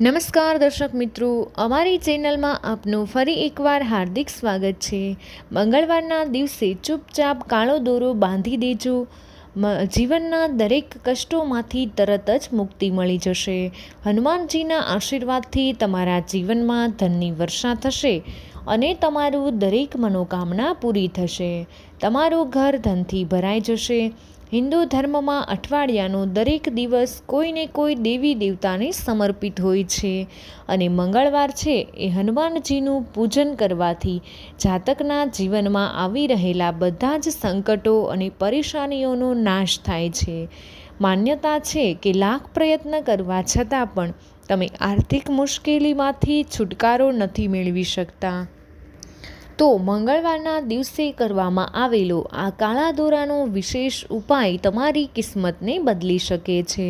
નમસ્કાર દર્શક મિત્રો, અમારી ચેનલમાં આપનું ફરી એકવાર હાર્દિક સ્વાગત છે. મંગળવારના દિવસે ચૂપચાપ કાળો દોરો બાંધી દેજો. જીવનના દરેક કષ્ટોમાંથી તરત જ મુક્તિ મળી જશે. હનુમાનજીના આશીર્વાદથી તમારા જીવનમાં ધનની વર્ષા થશે અને તમારું દરેક મનોકામના પૂરી થશે. તમારું ઘર ધનથી ભરાઈ જશે. હિન્દુ ધર્મમાં અઠવાડિયાનો દરેક દિવસ કોઈને કોઈ દેવી દેવતાને સમર્પિત હોય છે. અને મંગળવાર છે એ હનુમાનજીનું પૂજન કરવાથી જાતકના જીવનમાં આવી રહેલા બધા જ સંકટો અને પરેશાનીઓનો નાશ થાય છે. માન્યતા છે કે લાખ પ્રયત્ન કરવા છતાં પણ તમે આર્થિક મુશ્કેલીમાંથી છુટકારો નથી મેળવી શકતા. તો મંગળવારના દિવસે કરવામાં આવેલો આ કાળા દોરાનો વિશેષ ઉપાય તમારી કિસ્મતને બદલી શકે છે.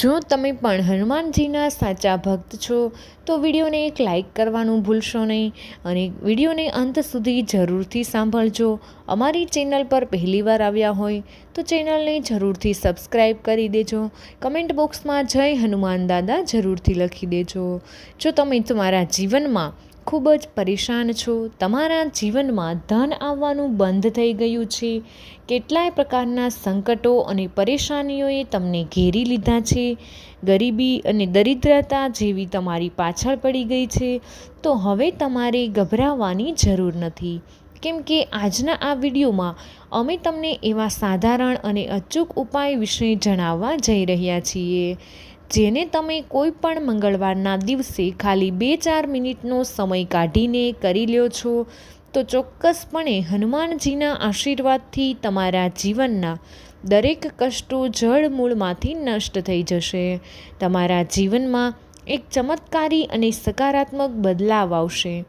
જો તમે પણ હનુમાનજીના સાચા ભક્ત છો, તો વિડીયોને એક લાઇક કરવાનું ભૂલશો નહીં અને વિડીયોને અંત સુધી જરૂરથી સાંભળજો. અમારી ચેનલ પર પહેલીવાર આવ્યા હોય, તો ચેનલને જરૂરથી સબસ્ક્રાઈબ કરી દેજો. કમેન્ટ બોક્સમાં જય હનુમાન દાદા જરૂરથી લખી દેજો. જો તમે તમારા જીવનમાં ખૂબ જ પરેશાન છો. તમારા જીવનમાં ધન આવવાનું બંધ થઈ ગયું છે. કેટલાય પ્રકારના સંકટો અને પરેશાનીઓએ તમને ઘેરી લીધા છે. ગરીબી અને દરિદ્રતા જેવી તમારી પાછળ પડી ગઈ છે. તો હવે તમારે ગભરાવાની જરૂર નથી. કેમ કે આજના આ વિડીયોમાં અમે તમને એવા સાધારણ અને અચૂક ઉપાય વિશે જણાવવા જઈ રહ્યા છીએ. જેને તમે કોઈ પણ મંગળવારના દિવસે ખાલી બે ચાર મિનિટનો સમય કાઢીને કરી લ્યો છો, તો ચોક્કસપણે હનુમાનજીના આશીર્વાદથી તમારા જીવનના દરેક કષ્ટો જળમૂળમાંથી નષ્ટ થઈ જશે. તમારા જીવનમાં એક ચમત્કારી અને સકારાત્મક બદલાવ આવશે.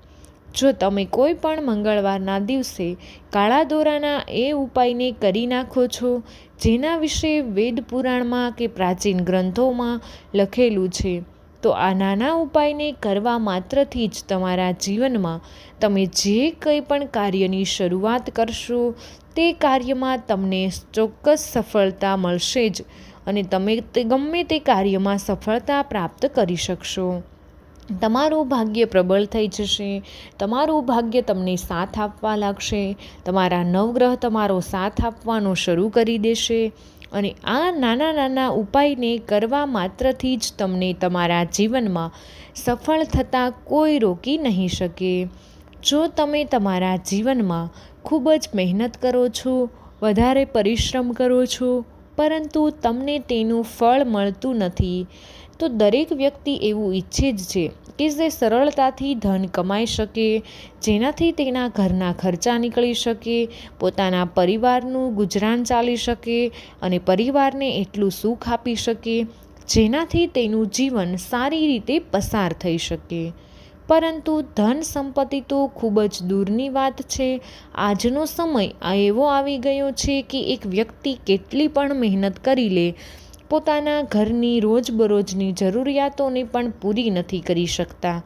જો તમે કોઈ પણ મંગળવારના દિવસે કાળા દોરાના એ ઉપાયને કરી નાખો છો, જેના વિશે વેદ પુરાણમાં કે પ્રાચીન ગ્રંથોમાં લખેલું છે, તો આ નાના ઉપાયને કરવા માત્રથી જ તમારા જીવનમાં તમે જે કંઈ પણ કાર્યની શરૂઆત કરશો, તે કાર્યમાં તમને ચોક્કસ સફળતા મળશે જ અને તમે તે ગમે તે કાર્યમાં સફળતા પ્રાપ્ત કરી શકશો. તમારું ભાગ્ય પ્રબળ થઈ જશે, તમારું ભાગ્ય તમને સાથ આપવા લાગશે, તમારા નવગ્રહ તમારો સાથ આપવાનો શરૂ કરી દેશે અને આ નાના નાના ઉપાયને કરવા માત્રથી જ તમને તમારા જીવનમાં સફળ થતાં કોઈ રોકી નહીં શકે. જો તમે તમારા જીવનમાં ખૂબ જ મહેનત કરો છો, વધારે પરિશ્રમ કરો છો, પરંતુ તમને તેનું ફળ મળતું નથી તો દરેક વ્યક્તિ એવું ઈચ્છે જ છે કે જે સરળતાથી ધન કમાઈ શકે, જેનાથી તેના ઘરના ખર્ચા નીકળી શકે, પોતાના પરિવારનું ગુજરાન ચાલી શકે અને પરિવારને એટલું સુખ આપી શકે, જેનાથી તેનું જીવન સારી રીતે પસાર થઈ શકે. પરંતુ ધન સંપત્તિ તો ખૂબ જ દૂરની વાત છે. આજનો સમય આ એવો આવી ગયો છે કે એક વ્યક્તિ કેટલી પણ મહેનત કરી લે પોતાના ઘરની રોજબરોજની જરૂરિયાતોને પણ પૂરી નથી કરી શકતા.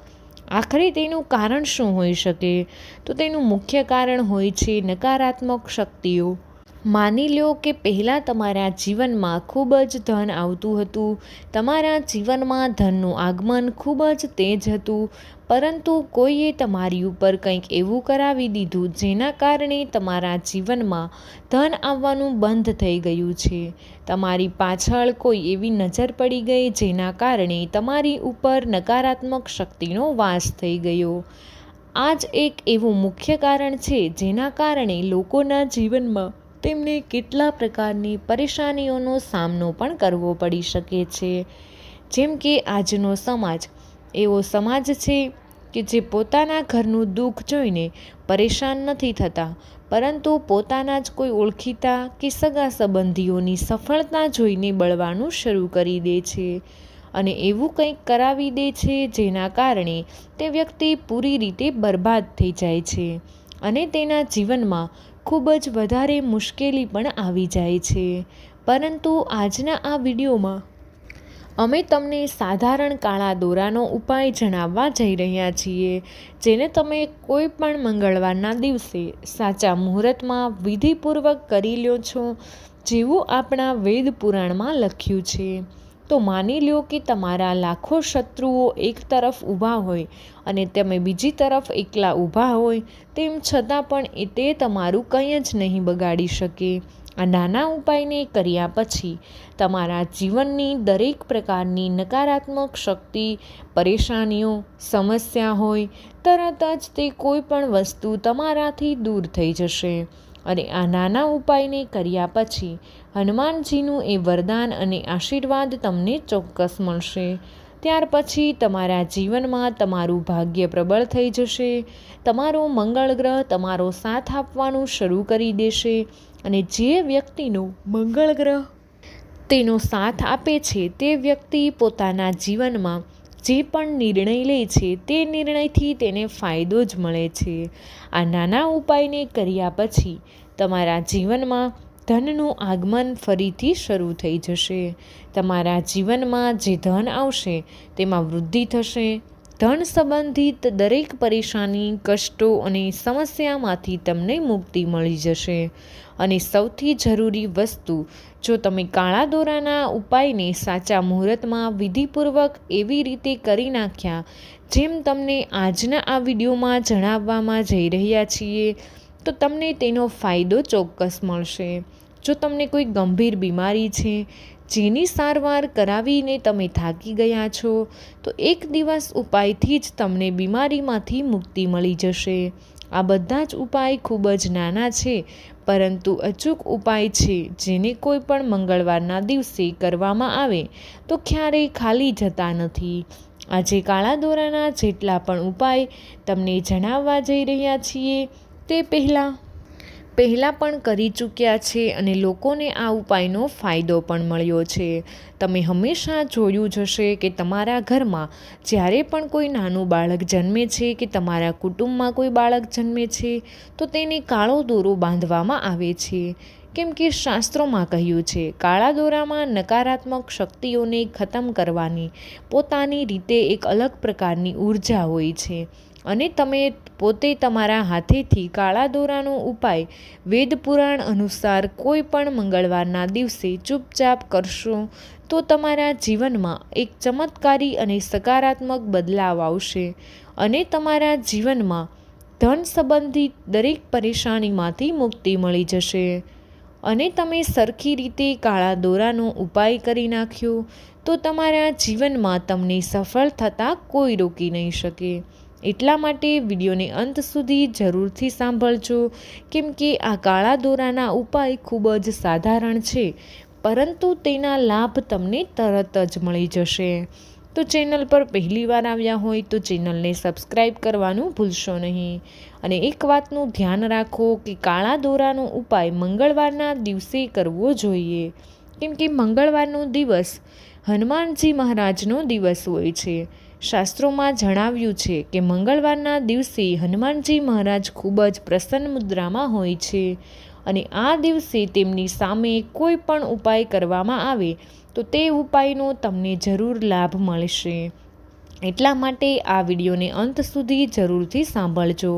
આખરે તેનું કારણ શું હોઈ શકે? તો તેનું મુખ્ય કારણ હોય છે નકારાત્મક શક્તિઓ. માની લો કે પહેલાં તમારા જીવનમાં ખૂબ જ ધન આવતું હતું. તમારા જીવનમાં ધનનું આગમન ખૂબ જ તેજ હતું. પરંતુ કોઈએ તમારી ઉપર કંઈક એવું કરાવી દીધું જેના કારણે તમારા જીવનમાં ધન આવવાનું બંધ થઈ ગયું છે. તમારી પાછળ કોઈ એવી નજર પડી ગઈ જેના કારણે તમારી ઉપર નકારાત્મક શક્તિનો વાસ થઈ ગયો. આ જ એક એવું મુખ્ય કારણ છે જેના કારણે લોકોના જીવનમાં તેમને કેટલા પ્રકારની પરેશાનીઓનો સામનો પણ કરવો પડી શકે છે. જેમ કે આજનો સમાજ. એવો સમાજ છે કે જે પોતાના ઘરનું દુઃખ જોઈને પરેશાન નથી થતા, પરંતુ પોતાના જ કોઈ ઓળખીતા કે સગા સંબંધીઓની સફળતા જોઈને બળવાનું શરૂ કરી દે છે અને એવું કંઈક કરાવી દે છે જેના કારણે તે વ્યક્તિ પૂરી રીતે બરબાદ થઈ જાય છે અને તેના જીવનમાં ખૂબ જ વધારે મુશ્કેલી પણ આવી જાય છે. પરંતુ આજના આ વિડીયોમાં અમે તમને સાધારણ કાળા દોરાનો ઉપાય જણાવવા જઈ રહ્યા છીએ, જેને તમે કોઈ પણ મંગળવારના દિવસે સાચા મુહૂર્તમાં વિધિપૂર્વક કરી લ્યો છો, જેવું આપણા વેદ પુરાણમાં લખ્યું છે. તો માની લ્યો કે તમારા લાખો શત્રુઓ એક તરફ ઊભા હોય અને તમે બીજી તરફ એકલા ઊભા હોય, તેમ છતાં પણ એ તે તમારું કંઈ જ નહીં બગાડી શકે. આ નાના ઉપાયને કર્યા પછી તમારા જીવનની દરેક પ્રકારની નકારાત્મક શક્તિ, પરેશાનીઓ, સમસ્યા હોય, તરત જ તે કોઈ પણ વસ્તુ તમારાથી દૂર થઈ જશે. અને આ નાના ઉપાયને કર્યા પછી હનુમાનજીનું એ વરદાન અને આશીર્વાદ તમને ચોક્કસ મળશે. ત્યાર પછી તમારા જીવનમાં તમારું ભાગ્ય પ્રબળ થઈ જશે. તમારો મંગળ ગ્રહ તમારો સાથ આપવાનું શરૂ કરી દેશે અને જે વ્યક્તિનો મંગળ ગ્રહ તેનો સાથ આપે છે તે વ્યક્તિ પોતાના જીવનમાં જે પણ નિર્ણય લે છે તે નિર્ણયથી તેને ફાયદો જ મળે છે. આ નાના ઉપાયને કર્યા પછી તમારા જીવનમાં ધનનું આગમન ફરીથી શરૂ થઈ જશે. તમારા જીવનમાં જે ધન આવશે તેમાં વૃદ્ધિ થશે. ધન સંબંધિત દરેક પરેશાની, કષ્ટો અને સમસ્યામાંથી તમને મુક્તિ મળી જશે. અને સૌથી જરૂરી વસ્તુ, જો તમે કાળા દોરાના ઉપાયને સાચા મુહૂર્તમાં વિધિપૂર્વક એવી રીતે કરી નાખ્યા, જેમ તમને આજના આ વિડીયોમાં જણાવવામાં જઈ રહ્યા છીએ, તો તમને તેનો ફાયદો ચોક્કસ મળશે. જો તમને કોઈ ગંભીર બીમારી છે જેની સારવાર કરાવીને તમે થાકી ગયા છો, તો એક દિવસ ઉપાયથી જ તમને બીમારીમાંથી મુક્તિ મળી જશે. આ બધા જ ઉપાય ખૂબ જ નાના છે, પરંતુ અચૂક ઉપાય છે, જેને કોઈ પણ મંગળવારના દિવસે કરવામાં આવે, તો ક્યારેય ખાલી જતા નથી. આજે કાળા દોરાના જેટલા પણ ઉપાય તમને જણાવવા જઈ રહ્યા છીએ, તે પહેલાં પહેલાં પણ કરી ચૂક્યા છે અને લોકોને આ ઉપાયનો ફાયદો પણ મળ્યો છે. તમે હંમેશા જોયું જ હશે કે તમારા ઘરમાં જ્યારે પણ કોઈ નાનું બાળક જન્મે છે કે તમારા કુટુંબમાં કોઈ બાળક જન્મે છે, તો તેને કાળો દોરો બાંધવામાં આવે છે. કેમ કે શાસ્ત્રોમાં કહ્યું છે, કાળા દોરામાં નકારાત્મક શક્તિઓને ખતમ કરવાની પોતાની રીતે એક અલગ પ્રકારની ઊર્જા હોય છે. અને તમે પોતે તમારા હાથેથી કાળા દોરાનો ઉપાય વેદ પુરાણ અનુસાર કોઈ પણ મંગળવારના દિવસે ચૂપચાપ કરશો, તો તમારા જીવનમાં એક ચમત્કારી અને સકારાત્મક બદલાવ આવશે અને તમારા જીવનમાં ધન સંબંધિત દરેક પરેશાનીમાંથી મુક્તિ મળી જશે. અને તમે સરખી રીતે કાળા દોરાનો ઉપાય કરી નાખ્યો, તો તમારા જીવનમાં તમને સફળ થતાં કોઈ રોકી નહીં શકે. એટલા માટે વિડીયોને અંત સુધી જરૂરથી સાંભળજો. કેમ કે આ કાળા દોરાના ઉપાય ખૂબ જ સાધારણ છે, પરંતુ તેના લાભ તમને તરત જ મળી જશે. તો ચેનલ પર પહેલીવાર આવ્યા હોય તો ચેનલને સબસ્ક્રાઈબ કરવાનું ભૂલશો નહીં. અને એક વાતનું ધ્યાન રાખો કે કાળા દોરાનો ઉપાય મંગળવારના દિવસે કરવો જોઈએ. કેમ કે મંગળવારનો દિવસ હનુમાનજી મહારાજનો દિવસ હોય છે. શાસ્ત્રોમાં જણાવ્યું છે કે મંગળવારના દિવસે હનુમાનજી મહારાજ ખૂબ જ પ્રસન્ન મુદ્રામાં હોય છે અને આ દિવસે તેમની સામે કોઈ પણ ઉપાય કરવામાં આવે તો તે ઉપાયનો તમને જરૂર લાભ મળશે. એટલા માટે આ વિડીયોને અંત સુધી જરૂરથી સાંભળજો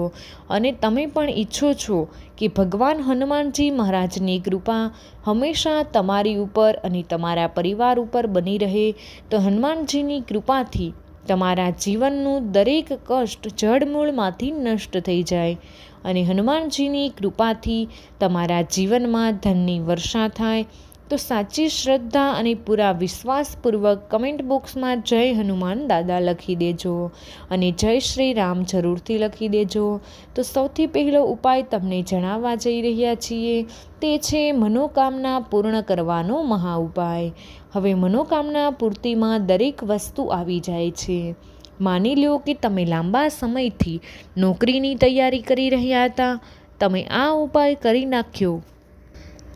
અને તમે પણ ઈચ્છો છો કે ભગવાન હનુમાનજી મહારાજની કૃપા હંમેશા તમારી ઉપર અને તમારા પરિવાર ઉપર બની રહે તો હનુમાનજીની કૃપાથી તમારા જીવનનું દરેક કષ્ટ જળમૂળમાંથી નષ્ટ થઈ જાય. અને હનુમાનજીની કૃપાથી તમારા જીવનમાં ધનની વર્ષા થાય તો સાચી શ્રદ્ધા અને પૂરા વિશ્વાસપૂર્વક કમેન્ટ બોક્સમાં જય હનુમાન દાદા લખી દેજો અને જય શ્રી રામ જરૂરથી લખી દેજો. તો સૌથી પહેલો ઉપાય તમને જણાવવા જઈ રહ્યા છીએ, તે છે મનોકામના પૂર્ણ કરવાનો મહા ઉપાય. હવે મનોકામના પૂર્તિમાં દરેક વસ્તુ આવી જાય છે. માની લો કે તમે લાંબા સમયથી નોકરીની તૈયારી કરી રહ્યા હતા. તમે આ ઉપાય કરી નાખ્યો.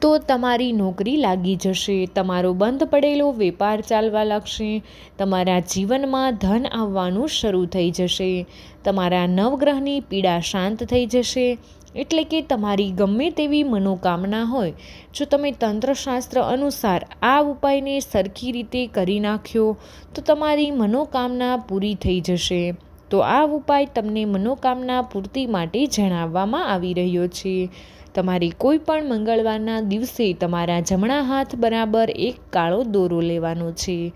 તો તમારી નોકરી લાગી જશે, તમારો બંધ પડેલો વેપાર ચાલવા લાગશે, તમારા જીવનમાં ધન આવવાનું શરૂ થઈ જશે, તમારા નવગ્રહની પીડા શાંત થઈ જશે, એટલે કે તમારી ગમે તેવી મનોકામના હોય, જો તમે તંત્રશાસ્ત્ર અનુસાર આ ઉપાયને સરખી રીતે કરી નાખ્યો, તો તમારી મનોકામના પૂરી થઈ જશે. તો આ ઉપાય તમને મનોકામના પૂર્તિ માટે જણાવવામાં આવી રહ્યો છે. તમારે કોઈ પણ મંગળવારના દિવસે તમારા જમણા હાથ બરાબર એક કાળો દોરો લેવાનો છે.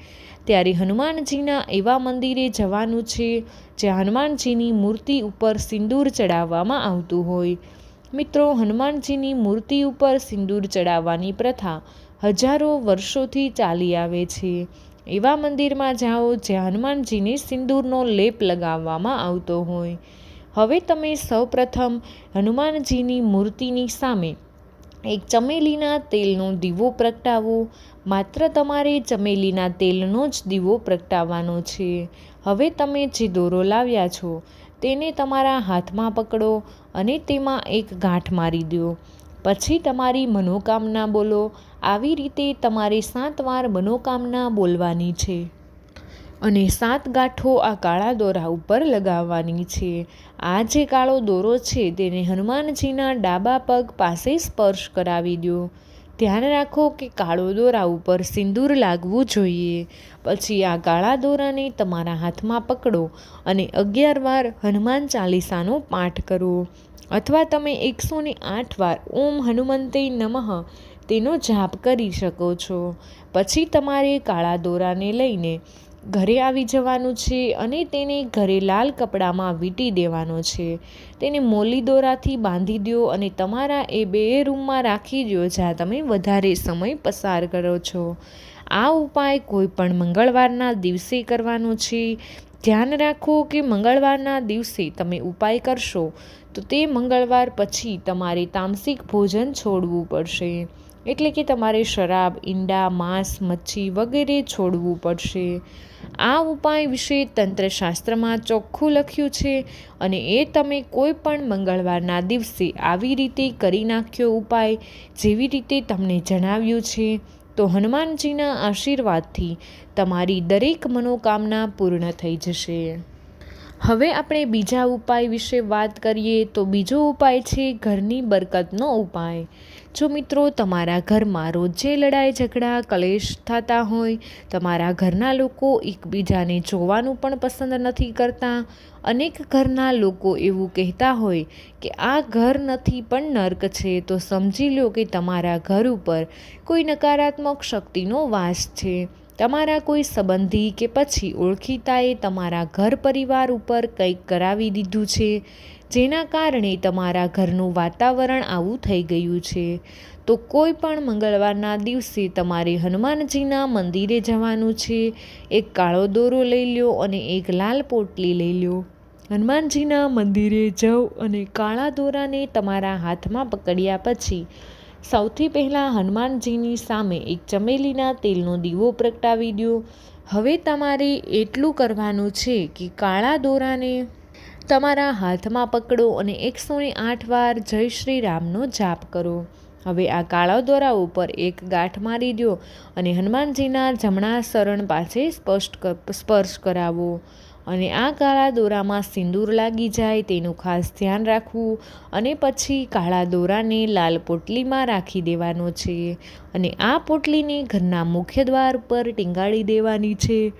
ત્યારે હનુમાનજીના એવા મંદિરે જવાનું છે, જ્યાં હનુમાનજીની મૂર્તિ ઉપર સિંદૂર ચડાવવામાં આવતું હોય. મિત્રો, હનુમાનજીની મૂર્તિ ઉપર સિંદૂર ચડાવવાની પ્રથા હજારો વર્ષોથી ચાલી આવે છે. એવા મંદિરમાં જાઓ જ્યાં હનુમાનજીને સિંદૂરનો લેપ લગાવવામાં આવતો હોય. હવે તમે સૌપ્રથમ હનુમાનજીની મૂર્તિની સામે એક ચમેલીના તેલનો દીવો પ્રગટાવો. માત્ર તમારે ચમેલીના તેલનો જ દીવો પ્રગટાવવાનો છે. હવે તમે જે દોરો લાવ્યા છો તેને તમારા હાથમાં પકડો અને તેમાં એક ગાંઠ મારી દો. પછી તમારી મનોકામના બોલો. આવી રીતે તમારે સાત વાર મનોકામના બોલવાની છે. અને સાત ગાંઠો આ કાળા દોરા ઉપર લગાવવાની છે. આ જે કાળો દોરો છે તેને હનુમાનજીના ડાબા પગ પાસે સ્પર્શ કરાવી દો. ધ્યાન રાખો કે કાળો દોરા ઉપર સિંદૂર લાગવું જોઈએ. પછી આ કાળા દોરાને તમારા હાથમાં પકડો અને અગિયાર વાર હનુમાન ચાલીસાનો પાઠ કરો. અથવા તમે એકસો ને આઠ વાર ઓમ હનુમંતે નમઃ તેનો જાપ કરી શકો છો. પછી તમારે કાળા દોરાને લઈને ઘરે આવી જવાનું છે અને તેને ઘરે લાલ કપડામાં વીંટી દેવાનો છે. તેને મોલી દોરાથી બાંધી દો અને તમારા એ બે રૂમમાં રાખી દો જ્યાં તમે વધારે સમય પસાર કરો છો. આ ઉપાય કોઈ પણ મંગળવારના દિવસે કરવાનો છે. ધ્યાન રાખો કે મંગળવારના દિવસે તમે ઉપાય કરશો તો તે મંગળવાર પછી તમારે તામસિક ભોજન છોડવું પડશે. એટલે કે તમારે શરાબ, ઈંડા, માંસ, મચ્છી વગેરે છોડવું પડશે. આ ઉપાય વિશે તંત્રશાસ્ત્રમાં ચોખ્ખું લખ્યું છે અને એ તમે કોઈ પણ મંગળવારના દિવસે આવી રીતે કરી નાખ્યો ઉપાય જેવી રીતે તમને જણાવ્યું છે, તો હનુમાનજીના આશીર્વાદથી તમારી દરેક મનોકામના પૂર્ણ થઈ જશે. હવે આપણે બીજા ઉપાય વિશે વાત કરીએ તો બીજો ઉપાય છે ઘરની બરકતનો ઉપાય. જો મિત્રો તમારા ઘરમાં રોજે લડાઈ, ઝઘડા, કલેશ થતા હોય, તમારા ઘરના લોકો એકબીજાને જોવાનું પણ પસંદ નથી કરતા. અનેક ઘરના લોકો એવું કહેતા હોય કે, આ ઘર નથી પણ નર્ક છે. તો સમજી લો કે તમારા ઘર ઉપર કોઈ નકારાત્મક શક્તિનો વાસ છે. તમારા કોઈ સંબંધી કે પછી ઓળખીતાએ તમારા ઘર પરિવાર ઉપર કંઈક કરાવી દીધું છે. જેના કારણે તમારા ઘરનું વાતાવરણ આવું થઈ ગયું છે. તો કોઈ પણ મંગળવારના દિવસે તમારે હનુમાનજીના મંદિરે જવાનું છે. એક કાળો દોરો લઈ લો અને એક લાલ પોટલી લઈ લો હનુમાનજીના મંદિરે જાઓ અને કાળા દોરાને તમારા હાથમાં પકડ્યા પછી સૌથી પહેલાં હનુમાનજીની સામે એક ચમેલીના તેલનો દીવો પ્રગટાવી દો. હવે તમારે એટલું કરવાનું છે કે કાળા દોરાને તમારા હાથમાં પકડો અને એકસો આઠ વાર જય શ્રી રામનો જાપ કરો. હવે આ કાળા દોરા ઉપર એક ગાંઠ મારી દો અને હનુમાનજીના જમણા શરણ પાસે સ્પષ્ટ સ્પર્શ કરાવો. અને આ કાળા દોરામાં સિંદૂર લાગી જાય તેનું ખાસ ધ્યાન રાખવું અને પછી કાળા દોરાને લાલ પોટલીમાં રાખી દેવાનો છે. અને આ પોટલીને ઘરના મુખ્ય દ્વાર પર ટીંગાળી દેવાની છે.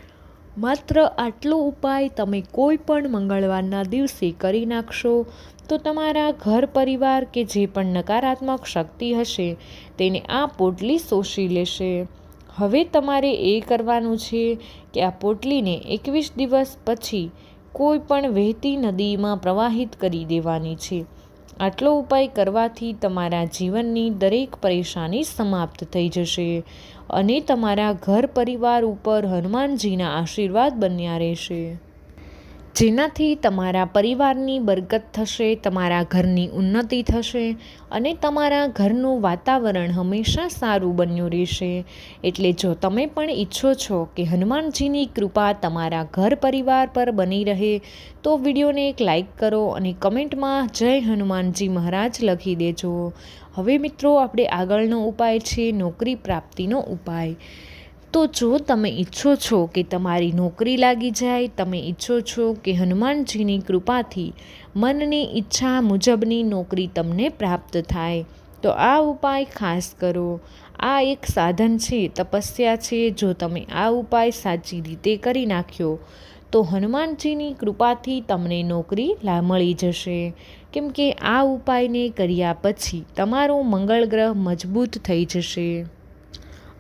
માત્ર આટલો ઉપાય તમે કોઈ પણ મંગળવારના દિવસે કરી નાખશો, તો તમારા ઘર પરિવાર કે જે પણ નકારાત્મક શક્તિ હશે, તેને આ પોટલી શોષી લેશે. હવે તમારે એ કરવાનું છે કે આ પોટલીને એકવીસ દિવસ પછી કોઈ પણ વહેતી નદીમાં પ્રવાહિત કરી દેવાની છે. આટલો ઉપાય કરવાથી તમારા જીવનની દરેક પરેશાની સમાપ્ત થઈ જશે અને તમારા ઘર પરિવાર ઉપર હનુમાનજીના આશીર્વાદ બન્યા રહેશે. જેનાથી તમારા પરિવારની બરકત થશે, તમારા ઘરની ઉન્નતિ થશે અને તમારા ઘરનું વાતાવરણ હંમેશા સારું બન્યું રહેશે. એટલે જો તમે પણ ઈચ્છો છો કે હનુમાનજીની કૃપા તમારા ઘર પરિવાર પર બની રહે, તો વિડીયોને એક લાઇક કરો અને કમેન્ટમાં જય હનુમાનજી મહારાજ લખી દેજો. હવે મિત્રો, આપણે આગળનો ઉપાય છે નોકરી પ્રાપ્તિનો ઉપાય. તો જો તમે ઈચ્છો છો કે તમારી નોકરી લાગી જાય, તમે ઈચ્છો છો કે હનુમાનજીની કૃપાથી મનની ઈચ્છા મુજબની નોકરી તમને પ્રાપ્ત થાય, તો આ ઉપાય ખાસ કરો. આ એક સાધન છે, તપસ્યા છે, જો તમે આ ઉપાય સાચી રીતે કરી નાખ્યો, તો હનુમાનજીની કૃપાથી તમને નોકરી લા મળી જશે. કેમ કે આ ઉપાયને કર્યા પછી તમારો મંગળ ગ્રહ મજબૂત થઈ જશે.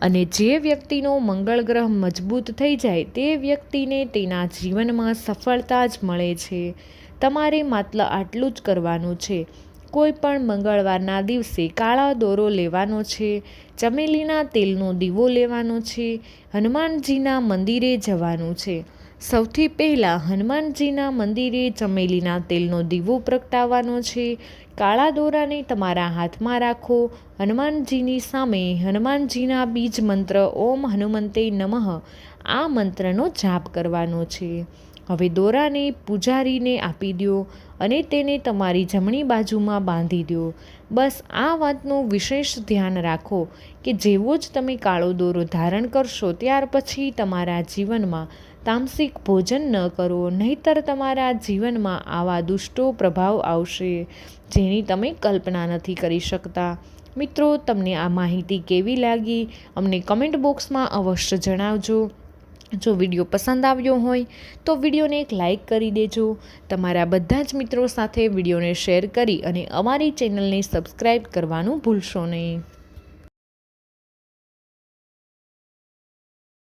અને જે વ્યક્તિનો મંગળ ગ્રહ મજબૂત થઈ જાય તે વ્યક્તિને તેના જીવનમાં સફળતા જ મળે છે. તમારે માત્ર આટલું જ કરવાનું છે. કોઈ પણ મંગળવારના દિવસે કાળા દોરો લેવાનો છે, ચમેલીના તેલનો દીવો લેવાનો છે, હનુમાનજીના મંદિરે જવાનું છે. સૌથી પહેલાં હનુમાનજીના મંદિરે ચમેલીના તેલનો દીવો પ્રગટાવવાનો છે. કાળા દોરાને તમારા હાથમાં રાખો. હનુમાનજીની સામે હનુમાનજીના બીજ મંત્ર ઓમ હનુમંતે નમઃ. આ મંત્રનો જાપ કરવાનો છે. હવે દોરાને પૂજારીને આપી દો અને તેને તમારી જમણી બાજુમાં બાંધી દો બસ આ વાતનું વિશેષ ધ્યાન રાખો કે જેવો જ તમે કાળો દોરો ધારણ કરશો ત્યાર પછી તમારા જીવનમાં તામસિક ભોજન ન કરો, નહીતર તમારા જીવનમાં આવા દુષ્ટો પ્રભાવ આવશે, જેની તમે કલ્પના નથી કરી શકતા. મિત્રો, તમને આ માહિતી કેવી લાગી? અમને કમેન્ટ બોક્સમાં અવશ્ય જણાવજો. જો વીડિયો પસંદ આવ્યો હોય, તો વિડીયોને એક લાઇક કરી દેજો. તમારા બધા જ મિત્રો સાથે વિડીયોને શેર કરી અને અમારી ચેનલને સબસ્ક્રાઈબ કરવાનું ભૂલશો નહીં.